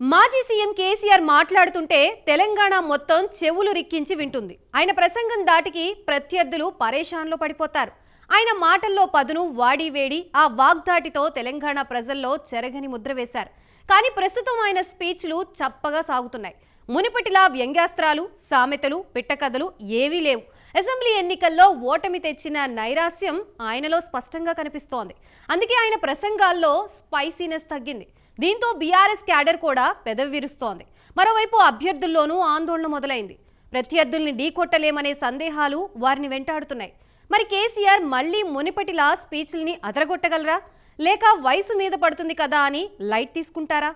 మాజీ సీఎం కేసీఆర్ మాట్లాడుతుంటే తెలంగాణ మొత్తం చెవులు రిక్కించి వింటుంది. ఆయన ప్రసంగం దాటికి ప్రత్యర్థులు పరేషాన్లో పడిపోతారు. ఆయన మాటల్లో పదును వాడి వేడి ఆ వాగ్దాటితో తెలంగాణ ప్రజల్లో చెరగని ముద్ర వేశారు. కానీ ప్రస్తుతం ఆయన స్పీచ్లు చప్పగా సాగుతున్నాయి. మునిపటిలా వ్యంగ్యాస్త్రాలు సామెతలు పిట్టకథలు ఏవీ లేవు. అసెంబ్లీ ఎన్నికల్లో ఓటమి తెచ్చిన నైరాస్యం ఆయనలో స్పష్టంగా కనిపిస్తోంది. అందుకే ఆయన ప్రసంగాల్లో స్పైసీనెస్ తగ్గింది. దీంతో బీఆర్ఎస్ క్యాడర్ కూడా పెదవి విరుస్తోంది మరోవైపు అభ్యర్థుల్లోనూ ఆందోళన మొదలైంది. ప్రత్యర్థుల్ని ఢీకొట్టలేమనే సందేహాలు వారిని వెంటాడుతున్నాయి. మరి కేసీఆర్ మళ్ళీ మునిపటిలా స్పీచ్ల్ని అదరగొట్టగలరా? లేక వయసు మీద పడుతుంది కదా అని లైట్ తీసుకుంటారా?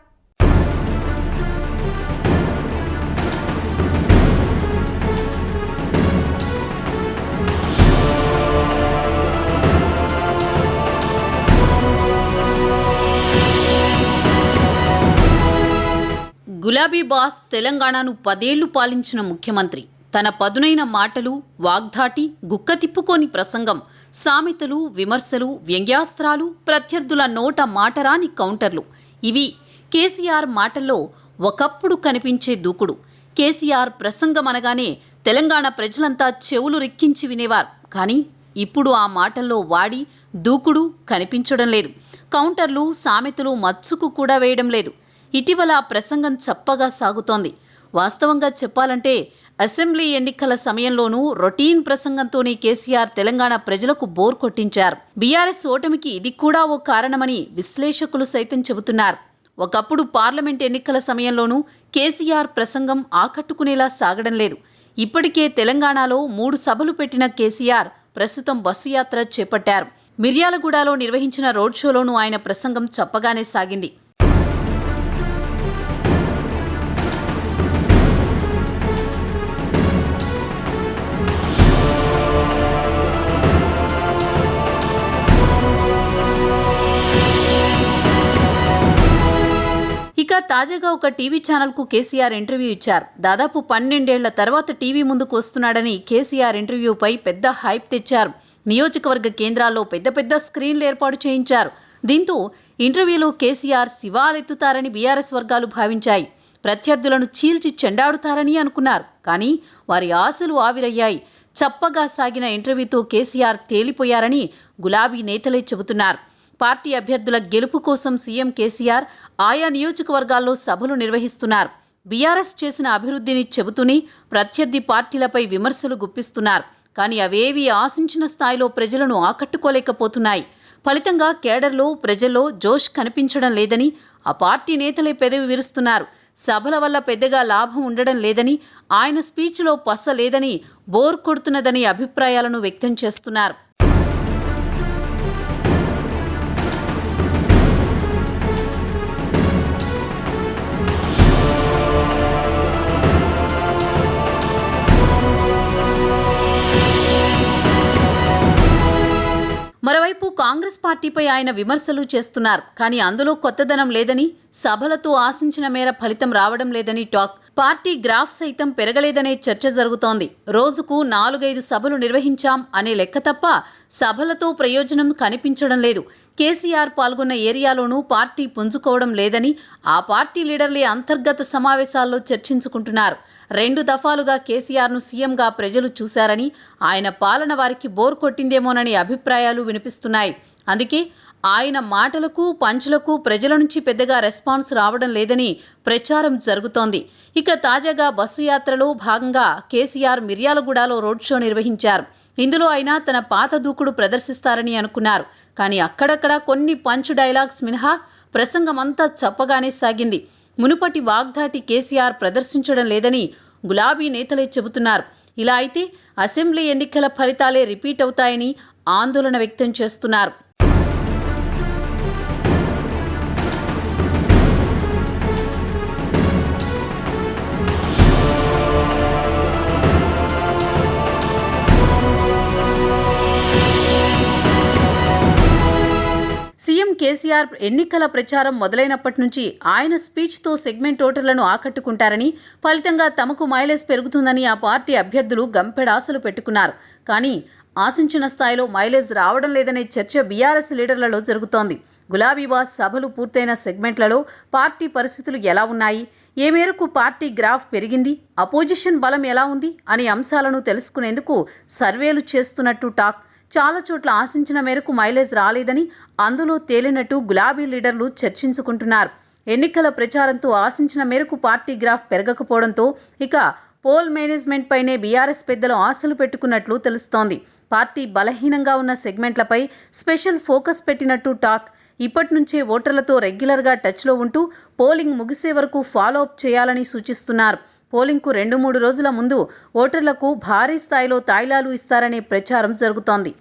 గులాబీ బాస్ తెలంగాణను పదేళ్ళు పాలించిన ముఖ్యమంత్రి. తన పదునైన మాటలు వాగ్ధాటి గుక్క తిప్పుకోని ప్రసంగం సామెతలు విమర్శలు వ్యంగ్యాస్త్రాలు ప్రత్యర్థుల నోట మాటరాని కౌంటర్లు. ఇవి కేసీఆర్ మాటల్లో ఒకప్పుడు కనిపించే దూకుడు. కేసీఆర్ ప్రసంగం అనగానే తెలంగాణ ప్రజలంతా చెవులు రిక్కించి వినేవారు. కానీ ఇప్పుడు ఆ మాటల్లో వాడి దూకుడు కనిపించడం లేదు. కౌంటర్లు సామెతలు మచ్చుకు కూడా వేయడం లేదు. ఇటీవల ఆ ప్రసంగం చప్పగా సాగుతోంది. వాస్తవంగా చెప్పాలంటే అసెంబ్లీ ఎన్నికల సమయంలోనూ రొటీన్ ప్రసంగంతోనే కేసీఆర్ తెలంగాణ ప్రజలకు బోర్ కొట్టించారు. బీఆర్ఎస్ ఓటమికి ఇది కూడా ఓ కారణమని విశ్లేషకులు సైతం చెబుతున్నారు. ఒకప్పుడు పార్లమెంట్ ఎన్నికల సమయంలోనూ కేసీఆర్ ప్రసంగం ఆకట్టుకునేలా సాగడం లేదు. ఇప్పటికే తెలంగాణలో మూడు సభలు పెట్టిన కేసీఆర్ ప్రస్తుతం బస్సు యాత్ర చేపట్టారు. మిర్యాలగూడలో నిర్వహించిన రోడ్ షోలోనూ ఆయన ప్రసంగం చప్పగానే సాగింది. తాజాగా ఒక టీవీ ఛానల్కు కేసీఆర్ ఇంటర్వ్యూ ఇచ్చారు. దాదాపు పన్నెండేళ్ళ తర్వాత టీవీ ముందుకు వస్తున్నాడని కేసీఆర్ ఇంటర్వ్యూపై పెద్ద హైప్ తెచ్చారు. నియోజకవర్గ కేంద్రాల్లో పెద్ద పెద్ద స్క్రీన్లు ఏర్పాటు చేయించారు. దీంతో ఇంటర్వ్యూలో కేసీఆర్ శివాలెత్తుతారని బీఆర్ఎస్ వర్గాలు భావించాయి. ప్రత్యర్థులను చీల్చి చెండాడుతారని అనుకున్నారు. కానీ వారి ఆశలు ఆవిరయ్యాయి. చప్పగా సాగిన ఇంటర్వ్యూతో కేసీఆర్ తేలిపోయారని గులాబీ నేతలే చెబుతున్నారు. పార్టీ అభ్యర్థుల గెలుపు కోసం సీఎం కేసీఆర్ ఆయా నియోజకవర్గాల్లో సభలు నిర్వహిస్తున్నారు. బీఆర్ఎస్ చేసిన అభివృద్ధిని చెబుతూనే ప్రత్యర్థి పార్టీలపై విమర్శలు గుప్పిస్తున్నారు. కానీ అవేవీ ఆశించిన స్థాయిలో ప్రజలను ఆకట్టుకోలేకపోతున్నాయి. ఫలితంగా కేడర్లో ప్రజల్లో జోష్ కనిపించడం లేదని ఆ పార్టీ నేతలే పెదవి విరుస్తున్నారు. సభల వల్ల పెద్దగా లాభం ఉండడం లేదని ఆయన స్పీచ్లో పస్స లేదని బోర్ కొడుతున్నదని అభిప్రాయాలను వ్యక్తం చేస్తున్నారు. కాంగ్రెస్ పార్టీపై ఆయన విమర్శలు చేస్తున్నారు. కానీ అందులో కొత్తదనం లేదని సభలతో ఆశించిన మేర ఫలితం రావడం లేదని టాక్. పార్టీ గ్రాఫ్ సైతం పెరగలేదనే చర్చ జరుగుతోంది. రోజుకు నాలుగైదు సభలు నిర్వహించాం అనే లెక్క తప్ప సభలతో ప్రయోజనం కనిపించడం లేదు. కేసీఆర్ పాల్గొన్న ఏరియాలోనూ పార్టీ పుంజుకోవడం లేదని ఆ పార్టీ లీడర్లే అంతర్గత సమావేశాల్లో చర్చించుకుంటున్నారు. రెండు దఫాలుగా కేసీఆర్ను సీఎంగా ప్రజలు చూశారని ఆయన పాలన వారికి బోర్ కొట్టిందేమోనని అభిప్రాయాలు వినిపిస్తున్నాయి. అందుకే ఆయన మాటలకు పంచులకు ప్రజల నుంచి పెద్దగా రెస్పాన్స్ రావడం లేదని ప్రచారం జరుగుతోంది. ఇక తాజాగా బస్సు యాత్రలో భాగంగా కేసీఆర్ మిర్యాలగూడలో రోడ్ షో నిర్వహించారు. ఇందులో ఆయన తన పాత దూకుడు ప్రదర్శిస్తారని అనుకున్నారు. కానీ అక్కడక్కడ కొన్ని పంచ్ డైలాగ్స్ మినహా ప్రసంగమంతా చప్పగానే సాగింది. మునుపటి వాగ్దాటి కేసీఆర్ ప్రదర్శించడం లేదని గులాబీ నేతలే చెబుతున్నారు. ఇలా అయితే అసెంబ్లీ ఎన్నికల ఫలితాలే రిపీట్ అవుతాయని ఆందోళన వ్యక్తం చేస్తున్నారు. కేసీఆర్ ఎన్నికల ప్రచారం మొదలైనప్పటి నుంచి ఆయన స్పీచ్తో సెగ్మెంట్ ఓటర్లను ఆకట్టుకుంటారని ఫలితంగా తమకు మైలేజ్ పెరుగుతుందని ఆ పార్టీ అభ్యర్థులు గంపెడాసలు పెట్టుకున్నారు. కానీ ఆశించిన స్థాయిలో మైలేజ్ రావడం లేదనే చర్చ బీఆర్ఎస్ లీడర్లలో జరుగుతోంది. గులాబీబాస్ సభలు పూర్తయిన సెగ్మెంట్లలో పార్టీ పరిస్థితులు ఎలా ఉన్నాయి? ఏ మేరకు పార్టీ గ్రాఫ్ పెరిగింది? అపోజిషన్ బలం ఎలా ఉంది? అనే అంశాలను తెలుసుకునేందుకు సర్వేలు చేస్తున్నట్టు టాక్ చాలా చోట్ల ఆశించిన మేరకు మైలేజ్ రాలేదని అందులో తేలినట్టు గులాబీ లీడర్లు చర్చించుకుంటున్నారు. ఎన్నికల ప్రచారంతో ఆశించిన మేరకు పార్టీ గ్రాఫ్ పెరగకపోవడంతో ఇక పోల్ మేనేజ్మెంట్ పైనే బీఆర్ఎస్ పెద్దలు ఆశలు పెట్టుకున్నట్లు తెలుస్తోంది. పార్టీ బలహీనంగా ఉన్న సెగ్మెంట్లపై స్పెషల్ ఫోకస్ పెట్టినట్టు టాక్. ఇప్పటి నుంచే ఓటర్లతో రెగ్యులర్గా టచ్లో ఉంటూ పోలింగ్ ముగిసే వరకు ఫాలో అప్ చేయాలని సూచిస్తున్నారు. పోలింగ్కు రెండు మూడు రోజుల ముందు ఓటర్లకు భారీ స్థాయిలో తాయిలాలు ఇస్తారనే ప్రచారం జరుగుతోంది.